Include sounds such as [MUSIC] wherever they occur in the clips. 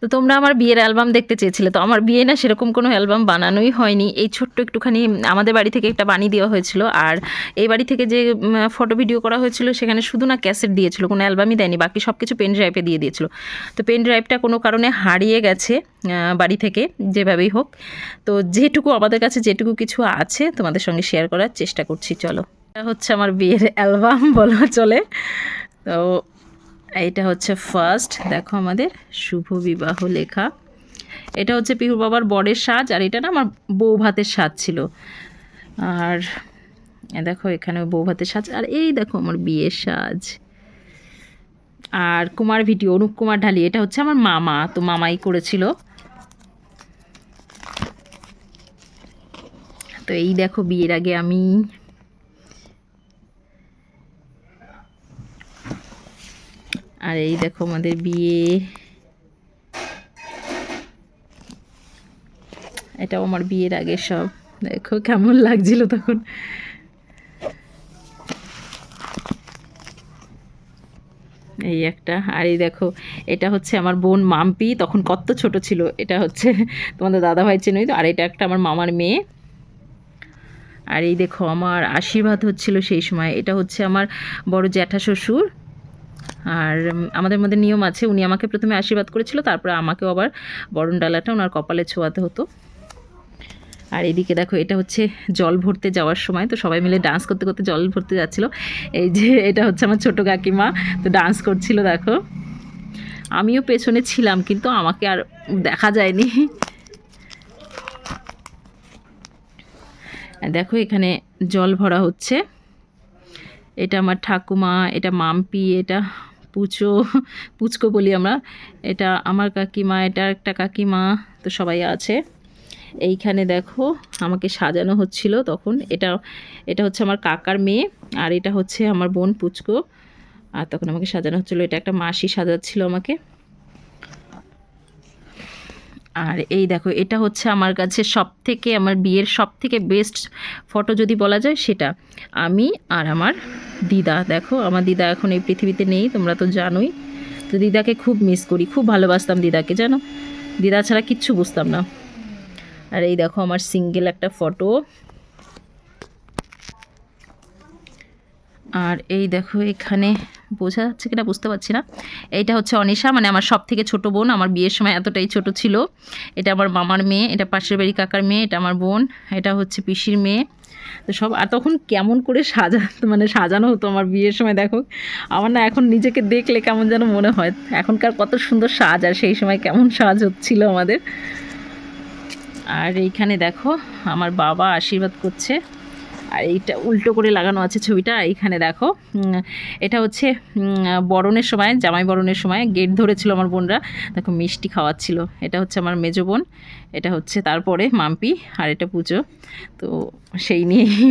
তো তোমরা আমার বিয়ের অ্যালবাম দেখতে চেয়েছিলে, তো আমার বিয়ে না সেরকম কোনো অ্যালবাম বানানোই হয়নি। এই ছোট্ট একটুখানি আমাদের বাড়ি থেকে একটা বানিয়ে দেওয়া হয়েছিল, আর এই বাড়ি থেকে যে ফটো ভিডিও করা হয়েছিল সেখানে শুধু না ক্যাসেট দিয়েছিল, কোনো অ্যালবামই দেয়নি, বাকি সব কিছু পেন ড্রাইভে দিয়ে দিয়েছিল। তো পেন ড্রাইভটা কোনো কারণে হারিয়ে গেছে বাড়ি থেকে, যেভাবেই হোক। তো যেটুকু আমাদের কাছে যেটুকু কিছু আছে, তোমাদের সঙ্গে শেয়ার করার চেষ্টা করছি, চলো। এটা হচ্ছে আমার বিয়ের অ্যালবাম, বলা চলে। তো এইটা হচ্ছে ফার্স্ট দেখো আমাদের শুভ বিবাহ লেখা। এটা হচ্ছে পিহুর বাবার বরের সাজ, আর এটা না আমার বউ ভাতের সাজ ছিল। আর দেখো এখানে বউ ভাতের সাজ, আর এই দেখো আমার বিয়ের সাজ। আর কুমার ভিডিও অনুপ কুমার ঢালি, এটা হচ্ছে আমার মামা, তো মামাই করেছিল। তো এই দেখো বিয়ের আগে আমি আর এই দেখো আমাদের বিয়ে। এটাও আমার বিয়ের আগে সব। দেখো কেমন লাগছিল তখন। এই একটা। আর এই দেখো, এটা হচ্ছে আমার বোন মাম্পি, তখন কত ছোট ছিল। এটা হচ্ছে তোমাদের দাদা ভাই চেনই তো। আর এটা একটা আমার মামার মেয়ে। আর এই দেখো, আমার আশীর্বাদ হচ্ছিল সেই সময়। এটা হচ্ছে আমার বড় জ্যাঠা শ্বশুর। আর আমাদের মধ্যে নিয়ম আছে, উনি আমাকে প্রথমে আশীর্বাদ করেছিল, তারপরে আমাকেও আবার বরণ ডালাটা ওনার কপালে ছোঁয়াতে হতো। আর এদিকে দেখো, এটা হচ্ছে জল ভরতে যাওয়ার সময়, তো সবাই মিলে ডান্স করতে করতে জল ভরতে যাচ্ছিল। এই যে, এটা হচ্ছে আমার ছোটো কাকিমা, তো ডান্স করছিল, দেখো। আমিও পেছনে ছিলাম, কিন্তু আমাকে আর দেখা যায়নি। দেখো, এখানে জল ভরা হচ্ছে। এটা আমার ঠাকুমা, এটা মাম্পি, এটা পুচো, পুচকো বলি আমরা। এটা আমার কাকিমা, এটা একটা কাকিমা, তো সবাই আছে। এইখানে দেখো, আমাকে সাজানো হচ্ছিল তখন। এটা এটা হচ্ছে আমার কাকার মেয়ে, আর এটা হচ্ছে আমার বোন পুচকো। আর তখন আমাকে সাজানো হচ্ছিল, এটা একটা মাসি সাজাচ্ছিল আমাকে। আর এই দেখো, এটা হচ্ছে আমার কাছে সব থেকে আমার বিয়ের সব থেকে বেস্ট ফটো যদি বলা যায় সেটা আমি আর আমার দিদা। দেখো, আমার দিদা এখন এই পৃথিবীতে নেই, তোমরা তো জানোই। তো দিদাকে খুব মিস করি, খুব ভালোবাসতাম দিদাকে, জানো? দিদা ছাড়া কিচ্ছু বুঝতাম না। আর এই দেখো, আমার সিঙ্গেল একটা ফটো আর এই দেখো, এখানে বোঝা যাচ্ছে কিনা বুঝতে পারছি না। এইটা হচ্ছে অনিশা মানে আমার সব থেকে ছোট বোন। আমার বিয়ের সময় এতটাই ছোট ছিল। এটা আমার মামার মেয়ে, এটা পাশের বাড়ি কাকার মেয়ে, এটা আমার বোন, এটা হচ্ছে পিসির মেয়ে। তো সব, আর তখন কেমন করে সাজা মানে সাজানো হতো আমার বিয়ের সময়, দেখো। আমার না এখন নিজেকে দেখলে কেমন যেন মনে হয়। এখনকার কত সুন্দর সাজ, আর সেই সময় কেমন সাজ হচ্ছিল আমাদের। আর এইখানে দেখো, আমার বাবা আশীর্বাদ করছে। আর এইটা উল্টো করে লাগানো আছে ছবিটা, এইখানে দেখো। এটা হচ্ছে বরণের সময়, জামাই বরণের সময় গেট ধরেছিল আমার বোনরা। দেখো, মিষ্টি খাওয়াচ্ছিল। এটা হচ্ছে আমার মেজো বোন, এটা হচ্ছে তারপরে মাম্পি আর এটা পুজো। তো সেই নিয়েই।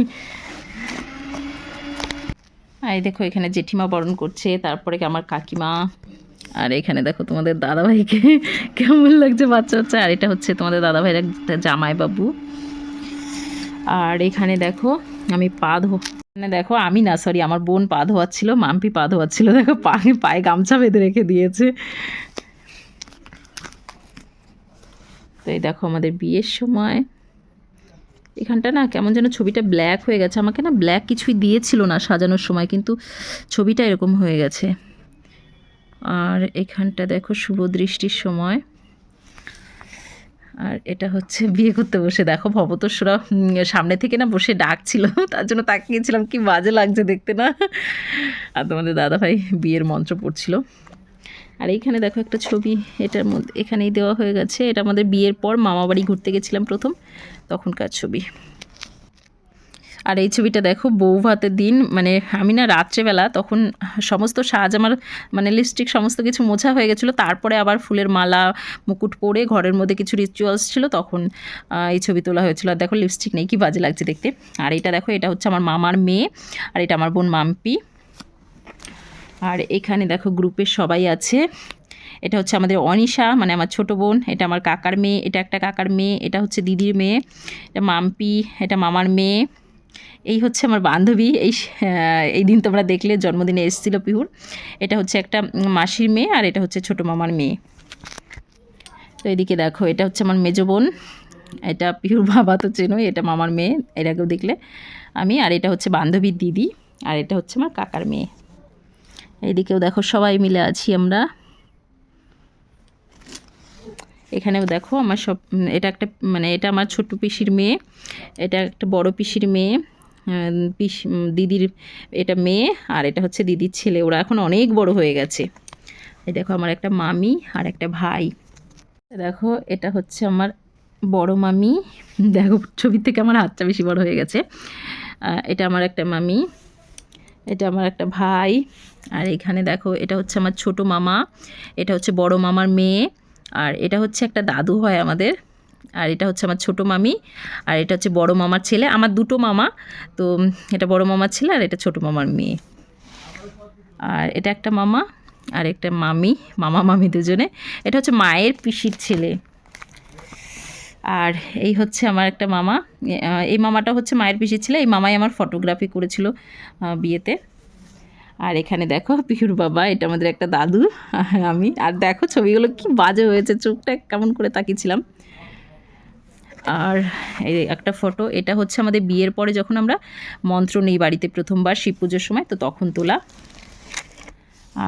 আর দেখো, এখানে জেঠিমা বরণ করছে, তারপরে আমার কাকিমা। আর এখানে দেখো, তোমাদের দাদাভাইকে কেমন লাগছে বাচ্চা বাচ্চা আর এটা হচ্ছে তোমাদের দাদাভাইয়ের একটা জামাইবাবু। আর এখানে দেখো, আমি পা ধো, এখানে দেখো, আমি না সরি আমার বোন পা ধোয়াচ্ছিল, মাম্পি পা ধোয়াচ্ছিল, দেখো পায়ে পায়ে গামছা বেঁধে রেখে দিয়েছে। তো এই দেখো, আমাদের বিয়ের সময়। এখানটা না, কেমন যেন ছবিটা ব্ল্যাক হয়ে গেছে। আমাকে না ব্ল্যাক কিছুই দিয়েছিল না সাজানোর সময়, কিন্তু ছবিটা এরকম হয়ে গেছে। আর এখানটা দেখো, শুভ দৃষ্টির সময়। আর এটা হচ্ছে বিয়ে করতে বসে। দেখো ভবতোষরা সামনে থেকে না বসে ডাকছিল, তার জন্য তাকিয়েছিলাম, কি বাজে লাগছে দেখতে না। আর তোমাদের দাদাভাই বিয়ের মন্ত্র পড়ছিল। আর এইখানে দেখো একটা ছবি, এটার মধ্যে, এখানেই দেওয়া হয়ে গেছে। এটা আমাদের বিয়ের পর মামাবাড়ি ঘুরতে গেছিলাম প্রথম, তখনকার ছবি। আর এই ছবিটা দেখো, বউ ভাতের দিন মানে আমি না রাত্রেবেলা তখন সমস্ত সাজ আমার মানে লিপস্টিক সমস্ত কিছু মোছা হয়ে গেছিল, তারপরে আবার ফুলের মালা, মুকুট পরে ঘরের মধ্যে কিছু রিচুয়ালস ছিল, তখন এই ছবি তোলা হয়েছিল। আর দেখো লিপস্টিক নেই, কি বাজে লাগছে দেখতে। আর এটা দেখো, এটা হচ্ছে আমার মামার মেয়ে, আর এটা আমার বোন মাম্পি। আর এখানে দেখো গ্রুপের সবাই আছে। এটা হচ্ছে আমাদের অনিশা মানে আমার ছোট বোন, এটা আমার কাকার মেয়ে, এটা একটা কাকার মেয়ে, এটা হচ্ছে দিদির মেয়ে, এটা মাম্পি, এটা মামার মেয়ে। এই হচ্ছে আমার বান্ধবী। এই এই দিন তোমরা দেখলে জন্মদিনে এসেছিল পিহুর। এটা হচ্ছে একটা মাসির মেয়ে আর এটা হচ্ছে ছোট মামার মেয়ে। তো এদিকে দেখো, এটা হচ্ছে আমার মেজো বোন। এটা পিহুর বাবা তো চেনোই, এটা মামার মেয়ে, এর আগেও দেখলে আমি। আর এটা হচ্ছে বান্ধবীর দিদি, আর এটা হচ্ছে আমার কাকার মেয়ে। এইদিকেও দেখো সবাই মিলে আছি আমরা। এখানেও দেখো আমার সব এটা একটা মানে এটা আমার ছোট্ট পিসির মেয়ে, এটা একটা বড় পিসির মেয়ে পিস দিদির এটা মেয়ে, আর এটা হচ্ছে দিদির ছেলে। ওরা এখন অনেক বড় হয়ে গেছে। এই দেখো আমার একটা মামি আর একটা ভাই। দেখো, এটা হচ্ছে আমার বড় মামি। দেখো, ছবির থেকে আমার হাতটা বেশি বড় হয়ে গেছে। এটা আমার একটা মামি, এটা আমার একটা ভাই, আর এখানে দেখো, এটা হচ্ছে আমার ছোট মামা, এটা হচ্ছে বড় মামার মেয়ে। আর এটা হচ্ছে একটা দাদু হয় আমাদের, আর এটা হচ্ছে আমার ছোট মামি, আর এটা হচ্ছে বড় মামার ছেলে, আমার দুটো মামা, তো এটা বড় মামার ছেলে আর এটা ছোট মামার মেয়ে। আর এটা একটা মামা, আর একটা মামি, মামা মামি দুজনে। এটা হচ্ছে মায়ের পিসির ছেলে। আর এই হচ্ছে আমার একটা মামা এই মামাটা হচ্ছে মায়ের পিসির ছেলে, এই মামাই আমার ফটোগ্রাফি করেছিল বিয়েতে। আর এখানে দেখো পিহুর বাবা, এটা আমাদের একটা দাদু আমি। আর দেখো ছবিগুলো কি বাজে হয়েছে, চোখটা কেমন করে তাকিয়েছিলাম। আর এই একটা ফটো এটা হচ্ছে আমাদের বিয়ের পরে যখন আমরা মন্ত্র নেই বাড়িতে প্রথমবার, শিব পুজোর সময়, তো তখন তোলা।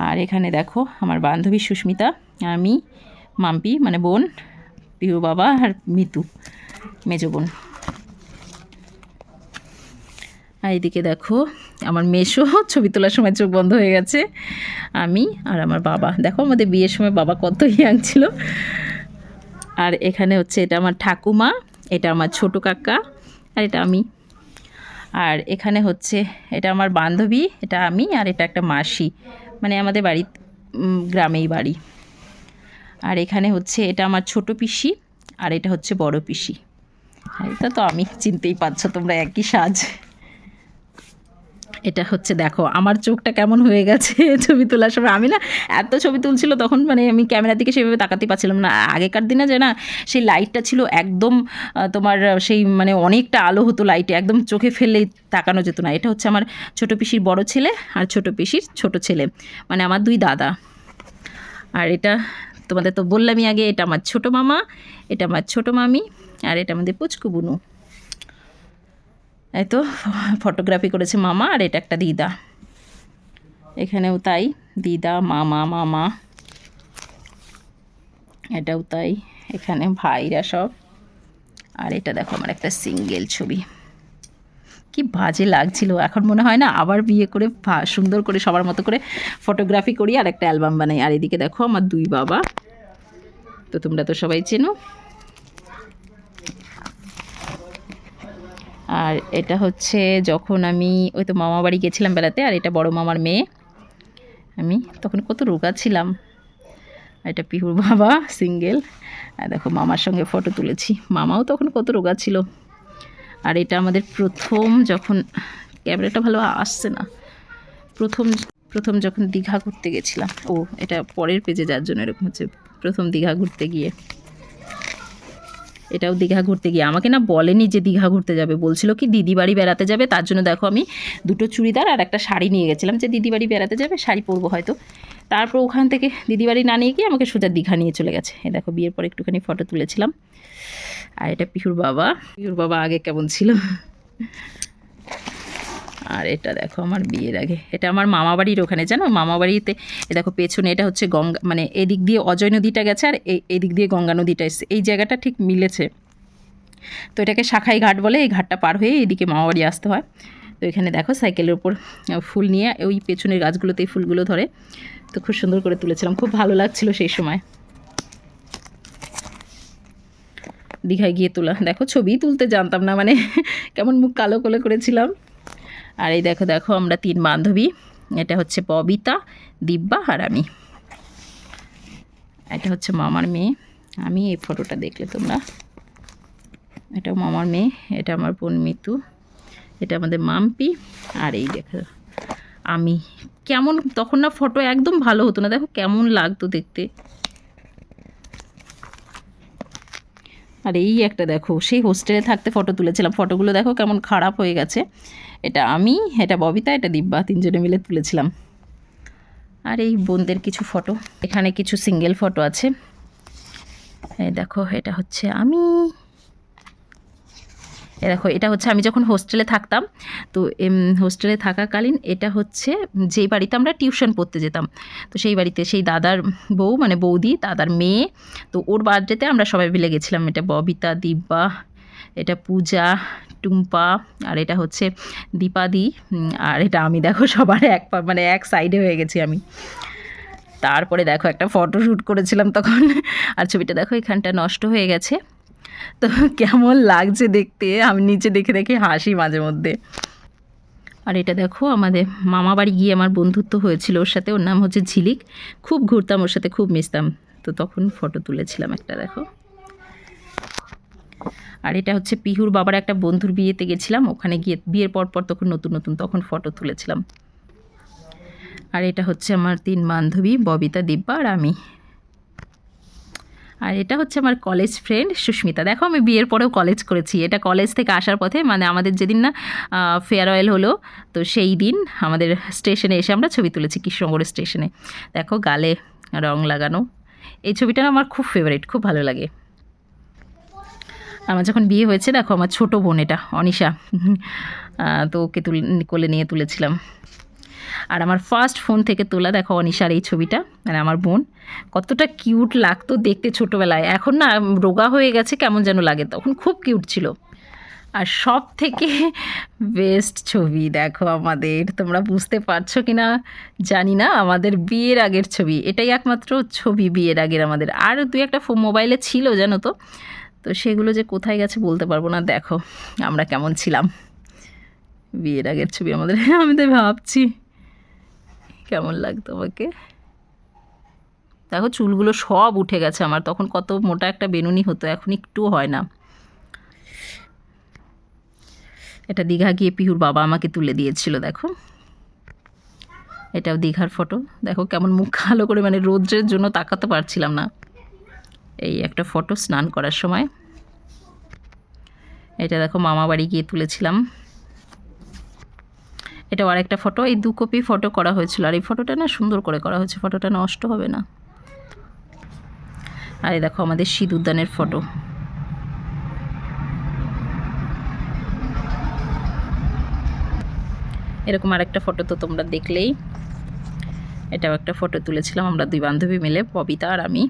আর এখানে দেখো আমার বান্ধবী সুস্মিতা, আমি, মাম্পি মানে বোন পিহু বাবা আর মিতু, মেজো বোন। আর এদিকে দেখো, আমার মেশো ছবি তোলার সময় চোখ বন্ধ হয়ে গেছে। আমি আর আমার বাবা। দেখো আমাদের বিয়ের সময় বাবা কত ইয়াং ছিল। আর এখানে হচ্ছে এটা আমার ঠাকুমা, এটা আমার ছোট কাকা, আর এটা আমি। আর এখানে হচ্ছে এটা আমার বান্ধবী, এটা আমি আর এটা একটা মাসি। মানে আমাদের বাড়ি গ্রামেই বাড়ি। আর এখানে হচ্ছে এটা আমার ছোট পিসি, আর এটা হচ্ছে বড় পিসি। এটা তো আমি, চিনতেই পারছ তোমরা একই সাজ। এটা হচ্ছে, দেখো, আমার চোখটা কেমন হয়ে গেছে [LAUGHS] ছবি তোলার সময়। আমি না, এত ছবি তুলছিল তখন মানে আমি ক্যামেরার দিকে সেভাবে তাকাতে পারছিলাম না। আগেকার দিনে যে না, সেই লাইটটা ছিল একদম তোমার, সেই মানে অনেকটা আলো হতো লাইটে একদম চোখে ফেললেই তাকানো যেত না। এটা হচ্ছে আমার ছোটো পিসির বড় ছেলে আর ছোট পিসির ছোট ছেলে মানে আমার দুই দাদা। আর এটা তোমাদের তো বললামই আগে, এটা আমার ছোট মামা, এটা আমার ছোট মামি, আর এটা আমাদের পুচকু বুনু। এই তো ফটোগ্রাফি করেছে মামা আর এটা একটা দিদা। এখানেও তাই, দিদা, মামা মামা। এটাও তাই, এখানে ভাইরা সব। আর এটা দেখো, আমার একটা সিঙ্গেল ছবি। কি বাজে লাগছিল, এখন মনে হয় না আবার বিয়ে করে সুন্দর করে সবার মতো করে ফটোগ্রাফি করি আর একটা অ্যালবাম বানাই। আর এদিকে দেখো, আমার দুই বাবা। তো তোমরা তো সবাই চেনো। আর এটা হচ্ছে যখন আমি, ওই তো মামা বাড়ি গেছিলাম বেড়াতে, আর এটা বড় মামার মেয়ে। আমি তখন কত রোগা ছিলাম। এটা পিহুর বাবা, সিঙ্গেল। আর দেখো, মামার সঙ্গে ফটো তুলেছি। মামাও তখন কত রোগা ছিল। আর এটা আমাদের প্রথম যখন, ক্যামেরাটা ভালো আসছে না। প্রথম প্রথম যখন দীঘা ঘুরতে গেছিলাম। ও, এটা পরের পেজে যার জন্য এরকম হচ্ছে। প্রথম দীঘা ঘুরতে গিয়ে। এটাও দীঘা ঘুরতে গিয়ে। আমাকে না বলেনি যে দীঘা ঘুরতে যাবে। বলছিল কি, দিদি বাড়ি বেড়াতে যাবে, তার জন্য দেখো আমি দুটো চুড়িদার আর একটা শাড়ি নিয়ে গেছিলাম যে দিদি বাড়ি বেড়াতে যাবে, শাড়ি পরবো হয়তো। তারপর ওখান থেকে দিদি বাড়ি না নিয়ে গিয়ে আমাকে সোজা দীঘা নিয়ে চলে গেছে। এ দেখো, বিয়ের পর একটুখানি ফটো তুলেছিলাম। আর এটা পিহুর বাবা। পিহুর বাবা আগে কেমন ছিল? আর এটা দেখো আমার বিয়ের আগে। এটা আমার মামা বাড়ির ওখানে, জানো? মামা বাড়িতে, এ দেখো পেছনে এটা হচ্ছে গঙ্গা মানে এদিক দিয়ে অজয় নদীটা গেছে আর এদিক দিয়ে গঙ্গা নদীটা এসছে। এই জায়গাটা ঠিক মিলেছে। তো এটাকে শাখাই ঘাট বলে, এই ঘাটটা পার হয়ে এদিকে মামা বাড়ি আসতে হয়। তো এখানে দেখো সাইকেলের ওপর ফুল নিয়ে ওই পেছনের গাছগুলোতে এই ফুলগুলো ধরে। তো খুব সুন্দর করে তুলেছিলাম, খুব ভালো লাগছিল সেই সময়। দীঘায় গিয়ে তোলা, দেখো ছবি তুলতে জানতাম না মানে কেমন মুখ কালো করে করেছিলাম। আর এই দেখো দেখো আমরা তিন বান্ধবী। এটা হচ্ছে ববিতা, দিব্যা আর আমি। এটা হচ্ছে মামার মেয়ে। আমি এই ফটোটা দেখলে তোমরা। এটা মামার মেয়ে, এটা আমার বোন মিতু, এটা আমাদের মাম্পি। আর এই দেখো, আমি। কেমন, তখন না ফটো একদম ভালো হতো না। দেখো কেমন লাগতো দেখতে। আর এই একটা দেখো, সেই হোস্টেলে থাকতে ফটো তুলেছিলাম। ফটোগুলো দেখো কেমন খারাপ হয়ে গেছে। এটা আমি, এটা ববিতা, এটা দিব্যা, তিনজনে মিলে তুলেছিলাম। আর এই বোনদের কিছু ফটো এখানে কিছু সিঙ্গেল ফটো আছে। দেখো, এটা হচ্ছে আমি। দেখো, এটা হচ্ছে আমি যখন হোস্টেলে থাকতাম, তো হোস্টেলে থাকাকালীন এটা হচ্ছে যেই বাড়িতে আমরা টিউশন পড়তে যেতাম, তো সেই বাড়িতে সেই দাদার বউ মানে বৌদি, দাদার মেয়ে, তো ওর বার্থডেতে আমরা সবাই মিলে গেছিলাম। এটা ববিতা, দিব্যা, এটা পূজা, টুম্পা, আর এটা হচ্ছে দীপাদি আর এটা আমি দেখো সবার এক মানে এক সাইডে হয়ে গেছি আমি। তারপরে দেখো একটা ফটো শ্যুট করেছিলাম তখন, আর ছবিটা দেখো এখানটা নষ্ট হয়ে গেছে। তো কেমন লাগছে দেখতে? আমি নিচে দেখে দেখে হাসি মাঝে মধ্যে। আর এটা দেখো, আমাদের মামা বাড়ি গিয়ে আমার বন্ধুত্ব হয়েছিল। ওর সাথে ওর নাম হচ্ছে ঝিলিক। খুব ঘুরতাম, ওর সাথে খুব মিশতাম। তো তখন ফটো তুলেছিলাম একটা, দেখো। আর এটা হচ্ছে পিহুর বাবার একটা বন্ধুর বিয়েতে গেছিলাম। ওখানে গিয়ে বিয়ের পর পর তখন নতুন নতুন তখন ফটো তুলেছিলাম। আর এটা হচ্ছে আমার তিন বান্ধবী, ববিতা, দিব্যা আর আমি। আর এটা হচ্ছে আমার কলেজ ফ্রেন্ড সুস্মিতা। দেখো, আমি বিয়ের পরেও কলেজ করেছি। এটা কলেজ থেকে আসার পথে মানে আমাদের যেদিন না ফেয়ারওয়েল হলো, তো সেই দিন আমাদের স্টেশনে এসে আমরা ছবি তুলেছি কৃষ্ণনগর স্টেশনে দেখো, গালে রং লাগানো। এই ছবিটা আমার খুব ফেভারিট খুব ভালো লাগে। আমার যখন বিয়ে হয়েছে, দেখো, আমার ছোট বোন এটা, অনিশা। তো ওকে তুলে, কোলে নিয়ে তুলেছিলাম। আর আমার ফার্স্ট ফোন থেকে তোলা, দেখো অনিশার এই ছবিটা মানে আমার বোন, কতটা কিউট লাগতো দেখতে ছোটোবেলায়। এখন না, রোগা হয়ে গেছে, কেমন যেন লাগে, তখন খুব কিউট ছিল। আর সব থেকে বেস্ট ছবি, দেখো আমাদের, তোমরা বুঝতে পারছ কি না জানি না, আমাদের বিয়ের আগের ছবি, এটাই একমাত্র ছবি বিয়ের আগের আমাদের। আর দুই একটা মোবাইলে ছিল, জানো তো? তো সেগুলো যে কোথায় গেছে বলতে পারব না, দেখো, আমরা কেমন ছিলাম। বিয়ের আগের ছবি আমাদের, আমি তো ভাবছি। কেমন লাগতো আমাকে? দেখো, চুলগুলো সব উঠে গেছে আমার। তখন কত মোটা একটা বেনুনি হতো, এখন একটুও হয় না। এটা দীঘা গিয়ে পিহুর বাবা আমাকে তুলে দিয়েছিল, দেখো। এটাও দীঘার ফটো। দেখো, কেমন মুখ কালো করে মানে রোদ্রের জন্য তাকাতে পারছিলাম না। এই একটা ফটো স্নান করার সময়। এটা দেখো মামা বাড়ি গিয়ে তুলেছিলাম। এটা আর একটা ফটো এই দু কপি ফটো করা হয়েছিল। আর এই ফটোটা না সুন্দর করে করা হয়েছে ফটোটা নষ্ট হবে না। আর এই দেখো আমাদের শীত উদ্যানের ফটো এরকম আরেকটা ফটো তো তোমরা দেখলেই। এটাও একটা ফটো তুলেছিলাম আমরা দুই বান্ধবী মিলে ববিতা আর আমি।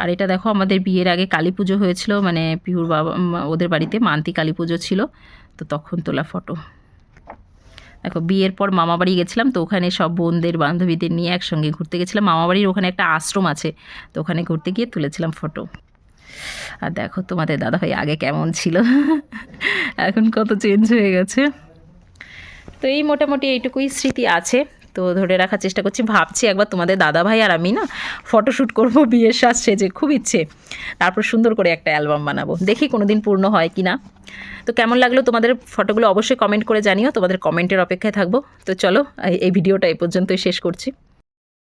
আর এটা দেখো আমাদের বিয়ের আগে কালী পুজো হয়েছিল মানে পিহুর বাবা ওদের বাড়িতে মান্তি কালী পুজো ছিল। তো তখন তোলা ফটো দেখো, বিয়ের পর মামা বাড়ি গেছিলাম তো ওখানে সব বোনদের, বান্ধবীদের নিয়ে একসঙ্গে ঘুরতে গেছিলাম। মামা বাড়ির ওখানে একটা আশ্রম আছে, তো ওখানে ঘুরতে গিয়ে তুলেছিলাম ফটো আর দেখো তোমাদের দাদাভাই আগে কেমন ছিল। এখন কত চেঞ্জ হয়ে গেছে। তো এই মোটামুটি এইটুকুই স্মৃতি আছে। তো ধরে রাখার চেষ্টা করছি। ভাবছি একবার তোমাদের দাদা ভাই আর আমি না ফটোশ্যুট করব বিয়ের সাজ সেজে, খুব ইচ্ছে। তারপর সুন্দর করে একটা অ্যালবাম বানাবো। দেখি কোনো দিন পূর্ণ হয় কি না তো কেমন লাগল তোমাদের ফটোগুলো অবশ্যই কমেন্ট করে জানিও। তোমাদের কমেন্টের অপেক্ষায় থাকব। তো চলো এই- ভিডিওটা এই পর্যন্তই শেষ করছি।